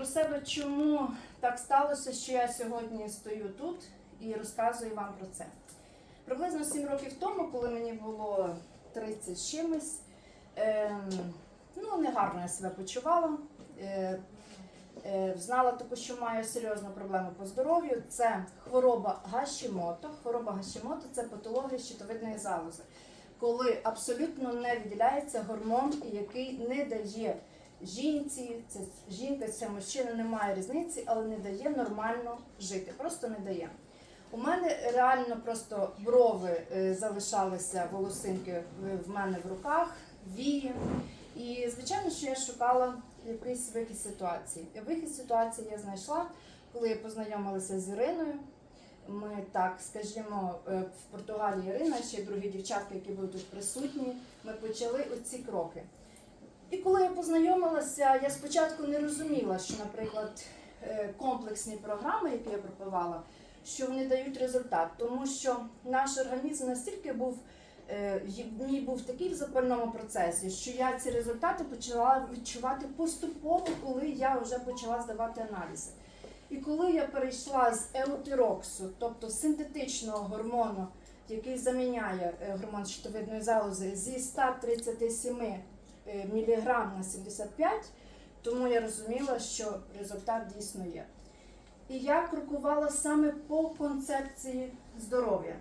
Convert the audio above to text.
про себе, чому так сталося, що я сьогодні стою тут і розказую вам про це. Приблизно 7 років тому, коли мені було 30 з чимось, ем, ну, негарно я себе почувала. Е, е, знала таку, що маю серйозну проблему по здоров'ю. Це хвороба Гашімото. Хвороба Гашімото це патологія щитовидної залози, коли абсолютно не виділяється гормон, який не дає жінці, це жінка, це мужчина, немає різниці, але не дає нормально жити. Просто не дає. У мене реально просто брови е, залишалися волосинки в- мене в руках, вії. І звичайно, що я шукала якийсь вихід ситуації. Вихід ситуації я знайшла, коли я познайомилася з Іриною. Ми так, скажімо, е, в Португалії Ірина, ще другі дівчатки, які були тут присутні, ми почали оці кроки. І коли я познайомилася, я спочатку не розуміла, що, наприклад, е, комплексні програми, які я пропивала, що вони дають результат, тому що наш організм настільки був е, мій був такий в запальному процесі, що я ці результати почала відчувати поступово, коли я вже почала здавати аналізи. І коли я перейшла з еутироксу, тобто синтетичного гормону, який заміняє е, гормон щитовидної залози, зі 137 е, мг на 75, тому я розуміла, що результат дійсно є. І я крокувала саме по концепції здоров'я.